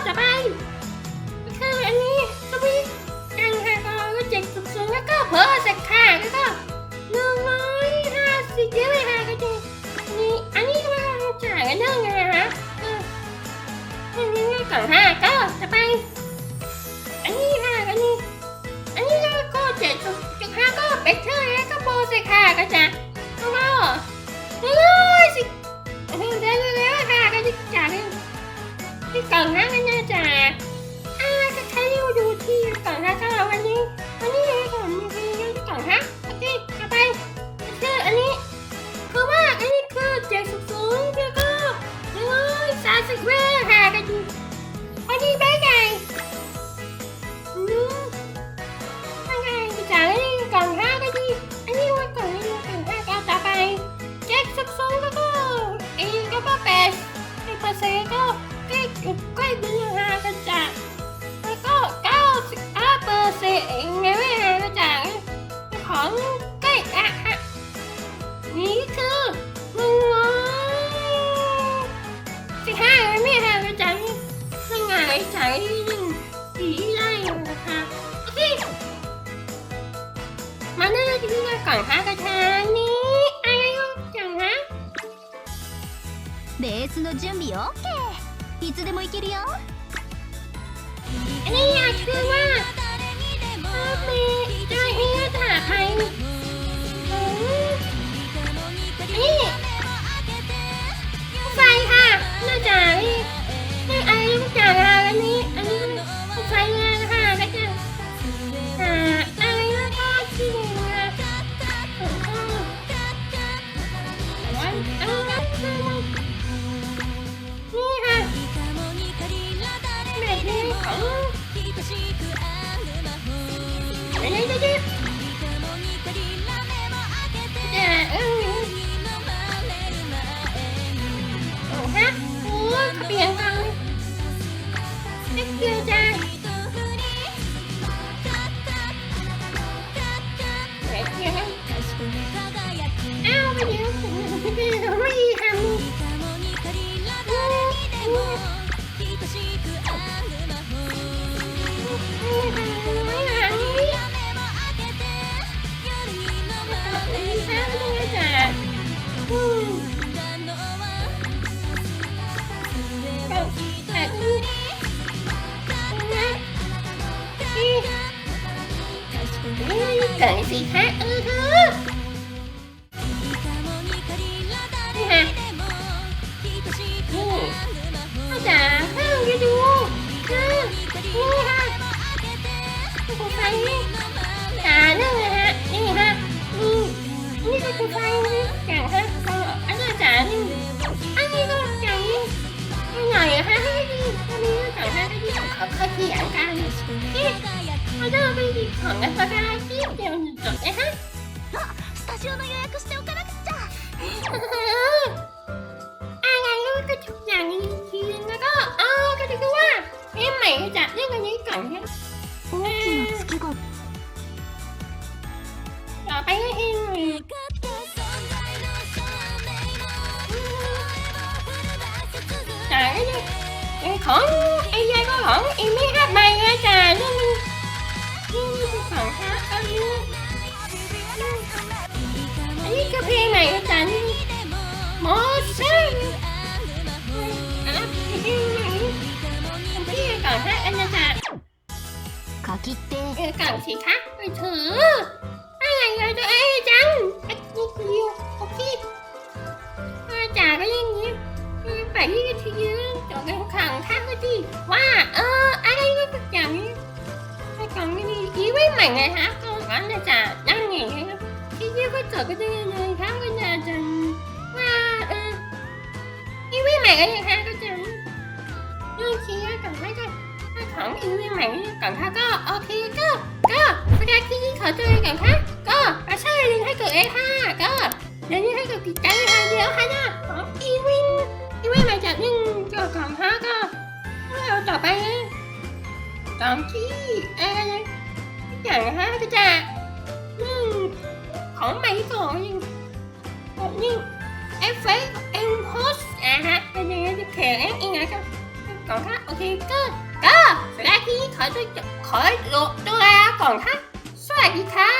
รองเท้าก็จะไปคืออันนี้สวิตกันค่ะก็เจ็ดสุดสูงแล้วก็เพอร์เซ็ตค่ะแล้วก็หนึ่งร้อยห้าสิบเยอะเลยค่ะก็จะนี่อันนี้ก็ม่ต้องจ่ายกันเรื่องไงนะเอออันนี้ก่อนค่ะก็จะไป อันนี้ค่ะอันนี้ อันนี้ก็เจ็ดจุดห้าก็เบเทอร์แล้วก็โบเซค่ะก็จะแล้วก็เฮ้ยสิเดี๋ยวเดี๋ยวเลยค่ะก็จะจ่ายที่กล่องนะก็น่าจะ มที่นี่ก่อนค่ะกระทานี้อะไรก็จังฮะ レースの準備 OK いつでも行けるよ อ้าวไปเดี๋ยวไม่ดีทำเกิดสิคะเออ นี่ก็กูไฟนี่จ๋าฮะก็อันนี้จ๋านี่อันนี้ก็จ๋านี่ไม่หน่อยอะฮะให้ดีอันนี้ก็จ๋าฮะให้ดีของเขาเขาเถียงกันนี่เอาเดินไปดีของกันสักการที่เดียวจบเลยฮะ あスタジオの予約しておかなくっちゃ อะไรก็ทุกอย่างนี้ทีแล้วก็อ๋อก็คือว่าเอ็มใหม่จะเล่นอันนี้ก่อนนะ 大きな月が ต่อไปให้เอง ของไอ้ยายก็ของอีไม่ห้าใบนะจ๊ะนี่มันของฮะอันนี้อันนี้ก็เพลงใหม่นะจ๊ะที่มอสิ่งที่ก่อนฮะอันนี้จ๊ะขอคิดเต้เอก่อนสิคะไปถืออะไรเยอะจังไอ้จังไอ้กู ขังข้างก็ดีว่า เออ อะไรก็อย่างนี้ไอ้กล่องไม่ดีอีไว้ใหม่ไงฮะก็งั้นนะนั่งอย่างนี้ที่ยืนก็จอดก็ได้เลยครับก็จะจังว่าเอออีไว้ใหม่ก็ยังฮะก็จะยืนชี้กันไม่ได้ของอีเวนต์ใหม่ก่อนค่ะก็โอเคก็ก็ประกาศที่ขอเจอกันค่ะก็อาช่วยลิงให้กิดเอค่ะก็เดี๋ยวนี้ให้กิดกิจการทางเดียวค่ะนะของอีเวนอีเวนต์ใหม่จากนึ่งเกี่ยวกับค่ะก็ เอาต่อไปตะสองที่อะไรอย่างห้าก็จะจ่งของใหม่สองยิ่งยิ่งเอฟเฟกต์เอ็มโพสอะฮะเป็นยังไงจะแข็งเองไงก็ก่อนค่ะโอเคก็ก็สวัสดีขอตัวขอตัวลก่อนค่ะสวัสดีค่ะ